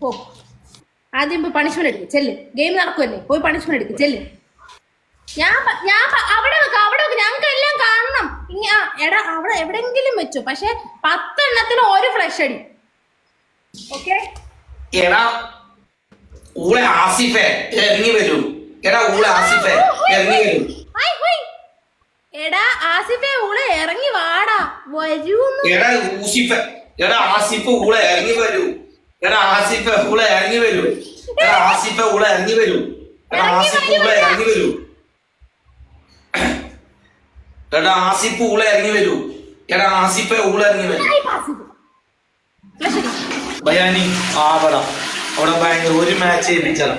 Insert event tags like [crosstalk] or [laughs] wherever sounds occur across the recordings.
പോ. ആദ്യം പോയി പണിഷ്മെന്റ് എടുക്കും. ചെല്ല്. ഗെയിം നടക്കുമല്ലേ പോയി പണിഷ്മെന്റ് എടുക്കും. ചെല്ല്. ഞാൻ ഞാൻ അവിടെ വെക്കാം അവിടെ വെക്കാം. ഞങ്ങൾക്ക് എല്ലാം കാണണം എടാ അവിടെ എവിടെങ്കിലും വെച്ചു. പക്ഷെ പത്തെണ്ണത്തിന് ഒരു ഫ്ലഷ് അടി. ഓക്കെ എടാ ഊളെ ആസിഫെ ഇറങ്ങി വരൂ. എടാ ഊളെ ആസിഫെ ഇറങ്ങി വരൂ. എടാ ആസിഫെ ഊളെ ഇറങ്ങി വാടാ. വരൂ എടാ ഊസിഫെ എടാ ആസിഫ് ഊളെ ഇറങ്ങി വരൂ. എടാ ആസിഫ് ഊളെ ഇറങ്ങി വരൂ എടാ ആസിഫ് ഊളെ ഇറങ്ങി വരൂ എടാ ആസിഫ് ഊളെ ഇറങ്ങി വരൂ എടാ ആസിഫ് ഊളെ ഇറങ്ങി വരൂ എടാ ആസിഫ് ഊളെ ഇറങ്ങി വരൂ ബയാനി ആവട അവിടെ ഭയങ്കര ഒരു മാച്ച് ജയിപ്പിച്ചതാ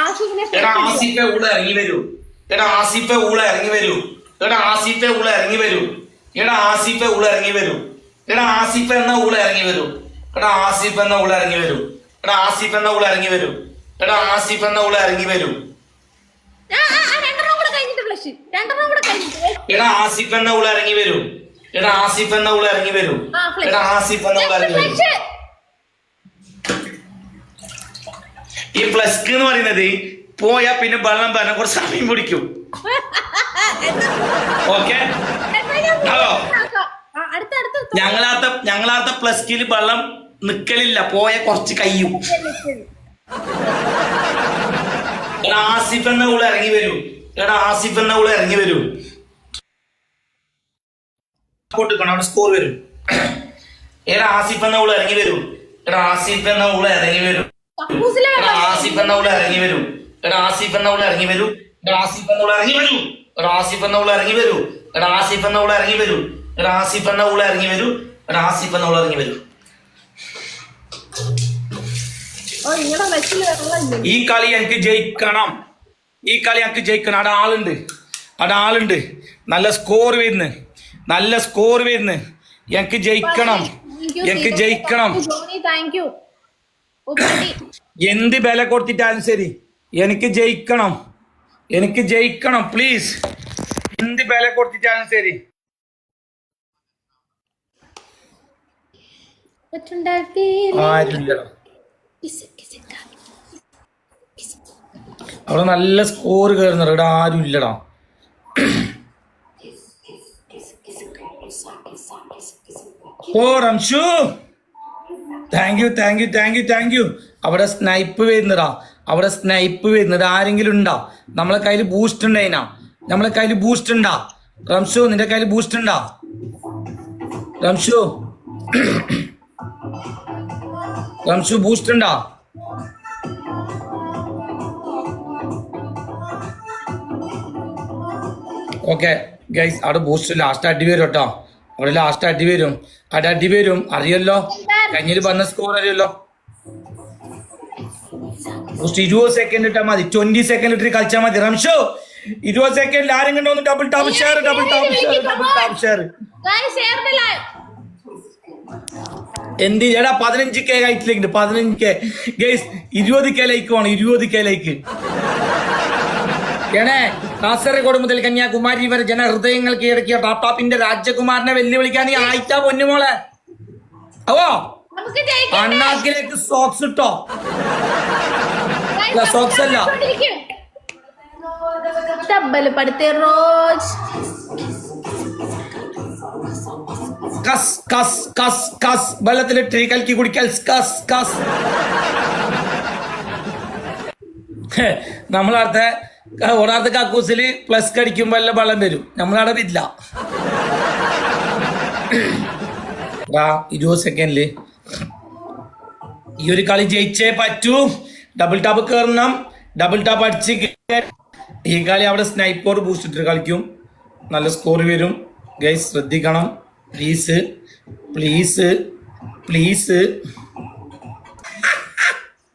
ആസിഫിനെ എടാ ആസിഫെ ഊള ഇറങ്ങി വരൂ എടാ ആസിഫെ ഊള ഇറങ്ങി വരൂ എടാ ആസിഫെ ഊള ഇറങ്ങി വരൂ എടാ ആസിഫെ ഊള ഇറങ്ങി വരൂ എടാ ആസിഫ് എന്ന ഊള ഇറങ്ങി വരൂ എടാ ആസിഫ് എന്ന ഉള്ള ഇറങ്ങി വരൂ. എടാ ആസിഫ് എന്ന ഉള്ള ഇറങ്ങി വരൂ. എടാ ആസിഫ് എന്ന ഉള്ള ഇറങ്ങി വരൂ. എടാ ആസിഫ് എന്ന ഉള്ള ഇറങ്ങി വരൂ. എടാ ആസിഫ് എന്ന ഉള്ള ഇറങ്ങി വരൂ. എടാ ആസിഫ് എന്ന ഉള്ള ഇറങ്ങി വരൂ. ഈ പ്ലസ്ക് എന്ന് പറയുന്നത് പോയാ പിന്നെ വെള്ളം പറഞ്ഞ കുറച്ച് സമയം പിടിക്കും. Okay hello. ഞങ്ങളാത്ത ഞങ്ങളാത്ത പ്ലസ് കിൽ വെള്ളം നിക്കലില്ല പോയ കുറച്ച് കയ്യും ആസിഫ് എന്ന കൂടെ ഇറങ്ങി വരൂ എടാ ആസിഫ് എന്ന കൂടെ ഇറങ്ങി വരൂ കൊടുക്കണം അവിടെ സ്കോർ വരും എടാ ആസിഫ് എന്ന കൂടെ ഇറങ്ങി വരൂ എടാ ആസിഫ് എന്ന കൂടെ ഇറങ്ങി വരും എടാ ആസിഫ് എന്ന കൂടെ ഇറങ്ങി വരൂ എടാ ആസിഫ് എന്ന കൂടെ ഇറങ്ങി വരൂ എടാ ആസിഫ് എന്ന കൂടെ ഇറങ്ങി വരൂ എടാ ആസിഫ് എന്ന കൂടെ ഇറങ്ങി വരൂ എടാ ആസിഫ് എന്ന കൂടെ ഇറങ്ങി വരൂ എടാ ആസിഫ് എന്ന കൂടെ ഇറങ്ങി വരൂ എടാ ആസിഫ് എന്ന കൂടെ ഇറങ്ങി വരൂ ഈ കളി എനിക്ക് ജയിക്കണം. ഈ കളി എനിക്ക് ജയിക്കണം. അവിടെ ആളുണ്ട്. അവിടെ ആളുണ്ട്. നല്ല സ്കോർ വരുന്നു. നല്ല സ്കോർ വരുന്നു. എനിക്ക് ജയിക്കണം. എനിക്ക് ജയിക്കണം. എന്ത് വില കൊടുത്തിട്ടാലും ശരി. എനിക്ക് ജയിക്കണം. എനിക്ക് ജയിക്കണം പ്ലീസ് എന്ത് വില കൊടുത്തിട്ടാലും ശരി. ആരുമില്ല അവിടെ നല്ല സ്കോർ കയറുന്ന ഇവിടെ ആരും ഇല്ലടാ. ഓ Ramshu. Thank you thank you thank you thank you അവിടെ സ്നൈപ്പ് വരുന്നതാ. അവിടെ സ്നൈപ്പ് വരുന്നത് ആരെങ്കിലും ഉണ്ടോ? നമ്മളെ കയ്യിൽ ബൂസ്റ്റ് ഉണ്ടായിനാ നമ്മളെ കയ്യിൽ ബൂസ്റ്റ് ഉണ്ടാ? റംഷു നിന്റെ കയ്യിൽ ബൂസ്റ്റ് ഉണ്ടാ? റംഷു. റംഷു ബൂസ്റ്റ് ഉണ്ടോ ഓക്കെ ഗൈസ് അവിടെ ബൂസ്റ്റ് ലാസ്റ്റ് അടി വരും കേട്ടോ. അവിടെ ലാസ്റ്റ് അടി വരും. അവിടെ അടി വരും. അറിയല്ലോ? കഴിഞ്ഞിൽ വന്ന സ്കോർ അറിയല്ലോ? ബൂസ്റ്റ് ഇരുപത് സെക്കൻഡ് ഇട്ടാൽ മതി. ട്വന്റി സെക്കൻഡ് ഇട്ടിട്ട് കളിച്ചാൽ മതി. റംഷു ഇരുപത് സെക്കൻഡ് ആരും ഒന്ന് double tap share double tap share double tap share എന്ത് എടാ പതിനഞ്ച് കെ ആയിട്ടില്ലെങ്കിൽ പതിനഞ്ച് കെ ഗൈസ് ഇരുപത് കെ ലൈക്ക് വേണം ഇരുപത് കെ ലൈക്ക് ഏണേ കാസർഗോഡ് മുതൽ കന്യാകുമാരി വരെ ജനഹൃദയങ്ങൾ കീഴടക്കിയ ടാപ്ടാപ്പിന്റെ രാജകുമാരനെ വെല്ലുവിളിക്കാൻ നീ ആയിട്ടാ പൊന്നുമോളെ അവോ? അണ്ണാക്കിലേക്ക് സോക്സ് ഇട്ടോ. Guys, സോക്സ് അല്ല. റോസ് കസ് കസ് കസ് കസ്. വെള്ളത്തിലിട്ട് കലക്കി കുടിക്കൽ കസ് കസ്. നമ്മളവിടുത്തെ ഒരാളത്തെ കക്കൂസിൽ പ്ലസ് കടിക്കുമ്പോൾ എല്ലാം വെള്ളം വരും. നമ്മളവിടെ വരില്ല ഇരുപത് സെക്കൻഡിൽ ഈ ഒരു കളി ജയിച്ചേ പറ്റൂ. ഡബിൾ ടാപ്പ് കയറണം ഡബിൾ ടാപ്പ് അടിച്ച് ഈ കളി അവിടെ സ്നൈപ്പർ ബൂസ്റ്റ് ഇട്ട് കളിക്കും. നല്ല സ്കോർ വരും. ഗൈസ് ശ്രദ്ധിക്കണം. പ്ലീസ് പ്ലീസ് പ്ലീസ്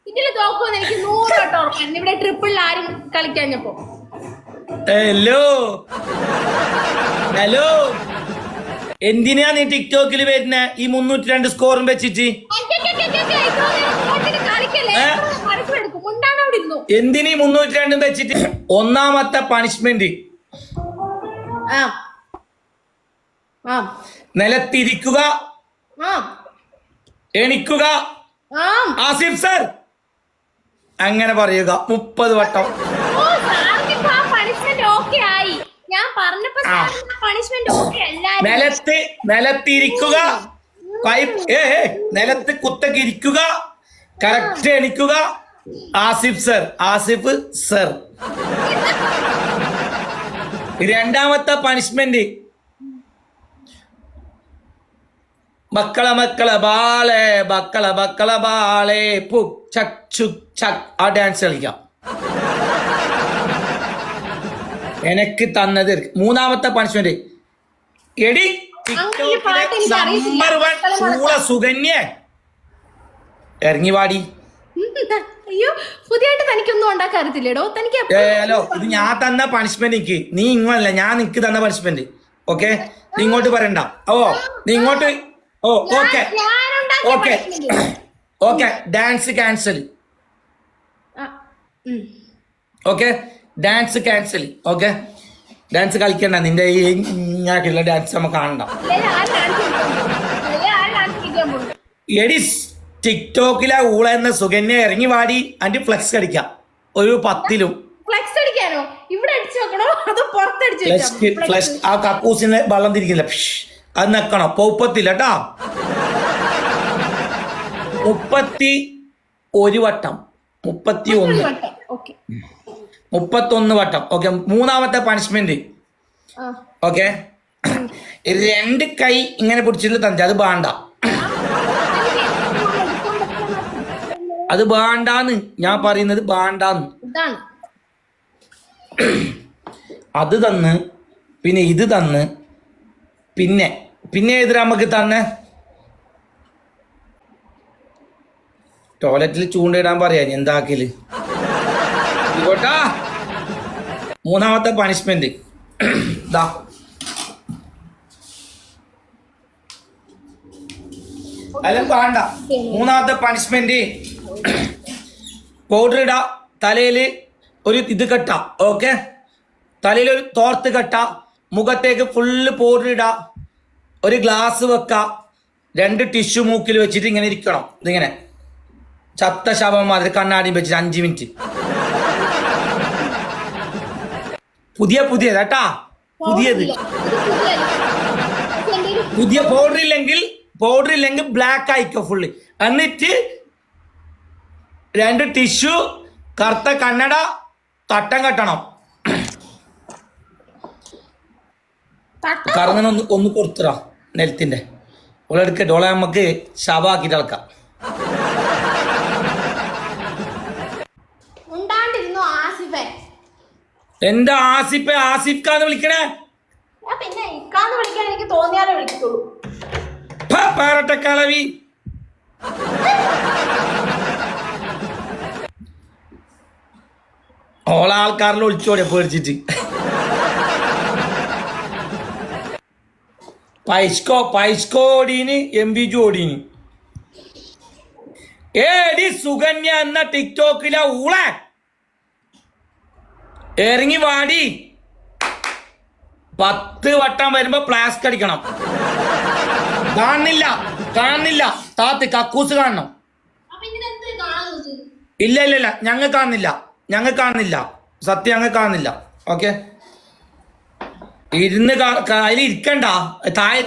ഇതിൽ തോക്കുമെന്ന് എനിക്ക് നൂറ് വട്ടം ഉറപ്പാണ് ഇവിടെ ട്രിപ്പിളിൽ ആരും കളിക്കാഞ്ഞപ്പോ? ഹലോ ഹലോ എന്തിനാ നീ ടിക്ടോക്കിൽ വരുന്ന? ഈ മുന്നൂറ്റി രണ്ട് സ്കോറും വെച്ചിട്ട്. എന്തിനീ മുന്നൂറ്റി രണ്ടും വെച്ചിട്ട് ഒന്നാമത്തെ പണിഷ്മെന്റ് ആ ആ നിലത്തിരിക്കുക. എണിക്കുക. ആസിഫ് സർ. അങ്ങനെ പറയുക. മുപ്പത് വട്ടം. നിലത്ത് നിലത്തിരിക്കുക. ഏ നിലത്ത് കുത്തക്ക് ഇരിക്കുക. കറക്റ്റ് എണിക്കുക. ആസിഫ് സർ. ആസിഫ് സർ. [laughs] രണ്ടാമത്തെ പണിഷ്മെന്റ് മക്കള മക്കള ബാലേ മക്കള മക്കള ബാലേ പുക് ചക് ചുക് ചക് ആ ഡാൻസ് കളിക്കാം. എനക്ക് തന്നത് മൂന്നാമത്തെ പണിഷ്മെന്റ് എടി. നമ്പർ വൺ ഇറങ്ങി പാടി അയ്യോ പുതിയതായിട്ട് തനിക്കൊന്നും തനിക്ക് ഹലോ ഇത് ഞാൻ തന്ന പണിഷ്മെന്റ് എനിക്ക്. നീ ഇങ്ങോട്ടല്ല ഞാൻ നിനക്ക് തന്ന പണിഷ്മെന്റ് ഓക്കെ? നീ ഇങ്ങോട്ട് പറയണ്ട. ഓ നീ ഇങ്ങോട്ട് ഓ okay. Okay. Okay dance cancel okay dance cancel okay. Dance കളിക്കണ്ട നിന്റെ ഈ ഇങ്ങാട്ടുള്ള ഡാൻസ് നമുക്ക് കാണണ്ട. കളിക്കാൻ ടിക്ടോക്കിലെ ഊള എന്ന സുഗന്യ ഇറങ്ങി വാടി അന്റെ ഫ്ലെക്സ് അടിക്കാം. ഒരു പത്തിലും. ഫ്ലെക്സ് അടിക്കാനോ? ഇവിടെ അടിച്ചു നോക്കണോ അതോ പുറത്തടിച്ചു ഫ്ലഷ് ആ കക്കൂസിന് വെള്ളം തിരിക്കില്ല. അത് നിക്കണം ഉപ്പത്തില്ല കേട്ടാ മുപ്പത്തി ഒരു വട്ടം. മുപ്പത്തി ഒന്ന്. മുപ്പത്തി മുപ്പത്തൊന്ന് വട്ടം. ഓക്കെ. മൂന്നാമത്തെ പണിഷ്മെന്റ് ഓക്കെ. രണ്ട് കൈ ഇങ്ങനെ പിടിച്ചിട്ട് തന്നെ അത് വേണ്ട. അത് വേണ്ടാന്ന് ഞാൻ പറയുന്നത് വേണ്ടാന്ന്. അത് തന്ന് പിന്നെ ഇത് തന്ന് പിന്നെ പിന്നെ ഏത് നമുക്ക് തന്നെ? ടോയ്ലറ്റിൽ ചൂണ്ടയിടാൻ പറയാ എന്താക്കൽ? ഇങ്ങോട്ടാ. മൂന്നാമത്തെ പണിഷ്മെന്റ് [clears throat] ദാ. അല്ല വേണ്ട. മൂന്നാമത്തെ പണിഷ്മെന്റ് പൗഡർ ഇടാ തലയിൽ ഒരു ഇത് കെട്ട ഓക്കെ തലയിൽ ഒരു തോർത്ത് കെട്ട മുഖത്തേക്ക് ഫുള്ള് പൗഡർ ഇടാ. ഒരു ഗ്ലാസ് വെക്ക. രണ്ട് ടിഷ്യൂ മൂക്കിൽ വെച്ചിട്ട് ഇങ്ങനെ ഇരിക്കണം. ഇതിങ്ങനെ. ചത്ത ശവം മാതിരി കണ്ണാടിയും വെച്ചിട്ട് അഞ്ച് മിനിറ്റ് പുതിയ പുതിയ കേട്ടാ? പുതിയത്. പുതിയ പൗഡർ ഇല്ലെങ്കിൽ പൗഡർ ഇല്ലെങ്കിൽ ബ്ലാക്ക് ആയിക്കോ ഫുള്ള് എന്നിട്ട് രണ്ട് ടിഷ്യൂ കറുത്ത കണ്ണട തട്ടം കെട്ടണം. കറങ്ങനെ ഒന്ന് ഒന്ന് നെലത്തിന്റെ ഓളെടുക്ക ഡോളെ നമുക്ക് ശവാക്കിട്ട് അളക്കാം. എന്താ ആസിഫ്. ആസിഫ്? ഖാന്ന് വിളിക്കണേ? പിന്നെ ഇക്കാന്ന് വിളിക്കാൻ എനിക്ക് തോന്നിയാലേ വിളിക്കത്തുള്ളൂ. ഫ, പാറട്ടക്കളവി ഓള ആൾക്കാരിൽ ഒളിച്ചോടിയ പേടിച്ചിട്ട്. പൈസ്കോ പൈസ്കോ ഓടീന് എം ബി ജു ഓടീന് ഏടി സുകന്യ എന്ന ടിക്ടോക്കിലെ ഊള. ഇറങ്ങി വാടി. പത്ത് വട്ടം വരുമ്പോ പ്ലാസ്ക് അടിക്കണം. കാണുന്നില്ല കാണുന്നില്ല. താത്ത് കക്കൂസ് കാണണം. ഇല്ല ഇല്ല ഇല്ല. ഞങ്ങൾ കാണുന്നില്ല. ഞങ്ങൾ കാണുന്നില്ല. സത്യം ഞങ്ങൾ കാണുന്നില്ല. ഓക്കെ? ഇരുന്ന് അതിൽ ഇരിക്കണ്ട. താഴെ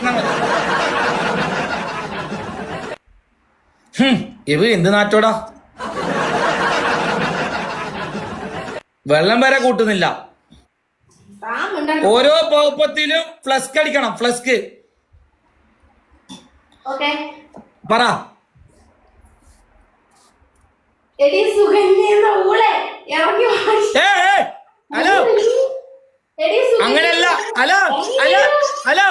ഇവ എന്ത് നാറ്റോടാ? വെള്ളം വരെ കൂട്ടുന്നില്ല. ഓരോ പൗപ്പത്തിലും ഫ്ലസ്ക് അടിക്കണം ഫ്ലസ്ക്. പറ. ഹലോ. അങ്ങനെയല്ല. Hello hello hello.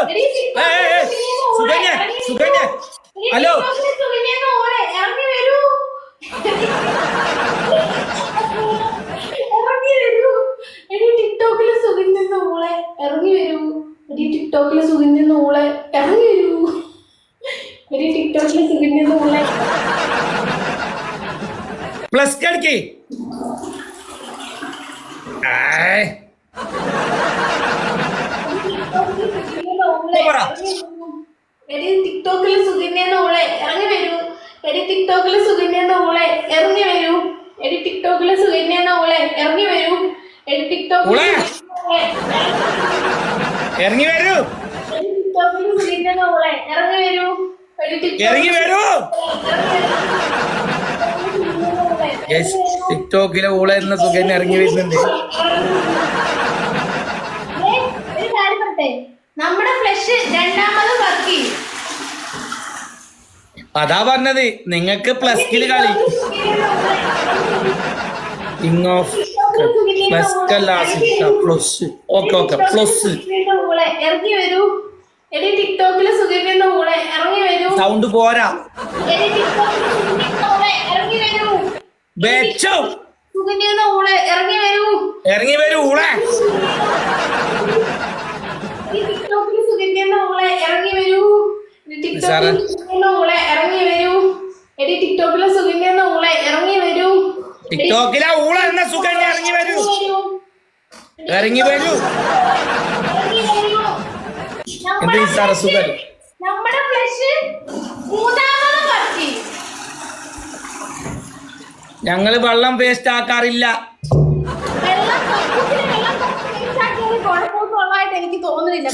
Sukanya Sukanya. Hello. ടിക്ടോക്കിലെ ഇറങ്ങി വരൂ. ഇറങ്ങി ടിക്ടോക്കിലെ വരൂ. ടിക്ടോക്കിലെ ഊളെ ഇറങ്ങി വരൂ എടി ടിക്ടോക്കിലെ സുഗന്യ എന്ന ഊളെ പ്ലസ് കടിക്ക് ഏയ്, ടിക്ടോക്കിലെ സുഗന്യ എന്ന ഊളെ പറ. ഇറങ്ങി വരൂ. എടി ഊളെ ഇറങ്ങി വരൂ. എടി ഊളെ ഇറങ്ങി വരൂ. എടി ഇറങ്ങി വരൂ. എടി. ഇറങ്ങി വരൂ. ഇറങ്ങി വരൂ. ഇറങ്ങി വരൂ. Yes, ടിക്ടോക്കിലെ ഊള എന്ന സുഖം ഇറങ്ങി വരുന്നുണ്ട്. നമ്മുടെ ഫ്ലഷ് രണ്ടാമത് വർക്ക് ചെയ്യും. അതാ പറഞ്ഞത്. നിങ്ങൾക്ക് പ്ലസ് കിൽ കളി. King of plus plus okay okay plus ഇറങ്ങി വരൂ. എടി ടിക്ടോക്കിൽ സുഖിക്കുന്ന ഊളെ ഇറങ്ങി വരൂ. സൗണ്ട് പോരാ. ഇറങ്ങി വരൂ. സുഖിക്കുന്ന ഊളെ ഇറങ്ങി വരൂ. ഇറങ്ങി വരൂ ഊളെ. ടിക്ടോക്കിൽ സുഖിക്കുന്ന ഊളെ ഇറങ്ങി വരൂ. ഊളെ ഇറങ്ങി വരൂ. എടി ടിക്ടോക്കിലെ സുഖിക്കുന്ന മോളെ ഇറങ്ങി വരൂ. ടിക്ടോക്കിലെ ഊള എന്ന സുഖം ഇറങ്ങി വരൂ. ഇറങ്ങി വരൂ. എന്ത് ഈ സാറേ സുഖം? നമ്മുടെ ഫ്ലഷ് മൂന്നാമത് വർക്ക് ചെയ്യും ഞങ്ങൾ വെള്ളം വേസ്റ്റ് ആക്കാറില്ല. എനിക്ക് തോന്നുന്നില്ല.